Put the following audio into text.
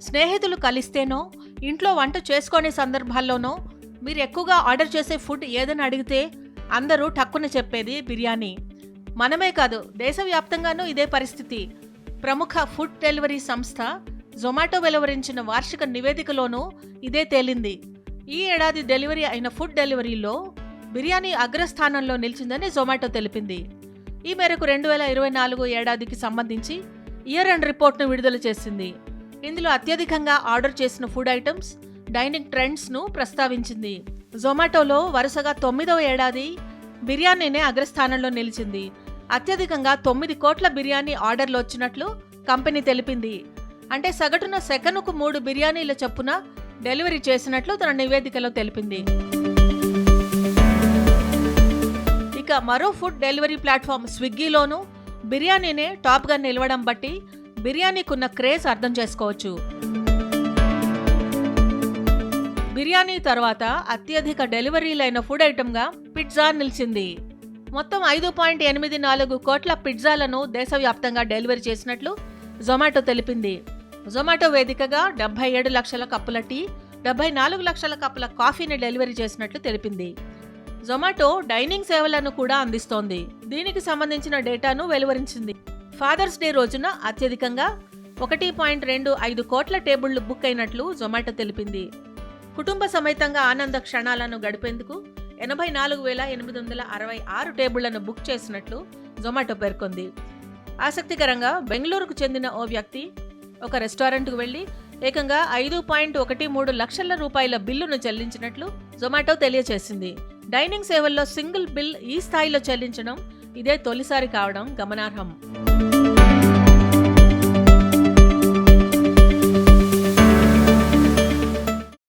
స్నేహితులు కలిస్తేనో ఇంట్లో వంట చేసుకునే సందర్భాల్లోనో మీరు ఎక్కువగా ఆర్డర్ చేసే ఫుడ్ ఏదని అడిగితే అందరూ టక్కున చెప్పేది బిర్యానీ. మనమే కాదు దేశవ్యాప్తంగానూ ఇదే పరిస్థితి. ప్రముఖ ఫుడ్ డెలివరీ సంస్థ జొమాటో వెలువరించిన వార్షిక నివేదికలోనూ ఇదే తేలింది. ఈ ఏడాది డెలివరీ అయిన ఫుడ్ డెలివరీలో బిర్యానీ అగ్రస్థానంలో నిలిచిందని జొమాటో తెలిపింది. ఈ మేరకు రెండు వేల ఇరవై నాలుగు ఏడాదికి సంబంధించి ఇయర్ అండ్ రిపోర్ట్ను విడుదల చేసింది. ఇందులో అత్యధికంగా ఆర్డర్ చేసిన ఫుడ్ ఐటమ్స్ డైనింగ్ ట్రెండ్స్ను ప్రస్తావించింది. జొమాటోలో వరుసగా తొమ్మిదవ ఏడాది బిర్యానీనే అగ్రస్థానంలో నిలిచింది. అత్యధికంగా తొమ్మిది కోట్ల బిర్యానీ ఆర్డర్లు వచ్చినట్లు కంపెనీ తెలిపింది. అంటే సగటున సెకనుకు మూడు బిర్యానీల చొప్పున డెలివరీ చేసినట్లు తన నివేదికలో తెలిపింది. ఇక మరో ఫుడ్ డెలివరీ ప్లాట్ఫామ్ స్విగ్గీలోనూ బిర్యానీనే టాప్గా నిలవడం బట్టి బిర్యానీకున్న క్రేజ్ అర్థం చేసుకోవచ్చు. బిర్యానీ తర్వాత అత్యధిక డెలివరీలైన ఫుడ్ ఐటమ్గా పిజ్జా నిలిచింది. మొత్తం ఐదు పాయింట్ ఎనిమిది నాలుగు కోట్ల పిజ్జాలను దేశవ్యాప్తంగా డెలివరీ చేసినట్లు జొమాటో తెలిపింది. జొమాటో వేదికగా డెబ్బై ఏడు లక్షల కప్పుల టీ డెబ్బై నాలుగు లక్షల కప్పుల కాఫీని డెలివరీ చేసినట్లు తెలిపింది. జొమాటో డైనింగ్ సేవలను కూడా అందిస్తోంది. దీనికి సంబంధించిన డేటాను వెలువరించింది. ఫాదర్స్ డే రోజున అత్యధికంగా ఒకటి పాయింట్ రెండు ఐదు కోట్ల టేబుళ్ళు బుక్ అయినట్లు జొమాటో తెలిపింది. కుటుంబ సమేతంగా ఆనంద క్షణాలను గడిపేందుకు ఎనభై నాలుగు వేల ఎనిమిది వందల అరవై ఆరు టేబుళ్ళను బుక్ చేసినట్లు జొమాటో పేర్కొంది. ఆసక్తికరంగా బెంగళూరుకు చెందిన ఓ వ్యక్తి ఒక రెస్టారెంట్కు వెళ్ళి ఏకంగా ఐదు పాయింట్ ఒకటి మూడు లక్షల రూపాయల బిల్లును చెల్లించినట్లు జొమాటో తెలియజేసింది డైనింగ్ సేవల్లో సింగిల్ బిల్ ఈ స్థాయిలో చెల్లించడం ఇదే తొలిసారి కావడం గమనార్హం.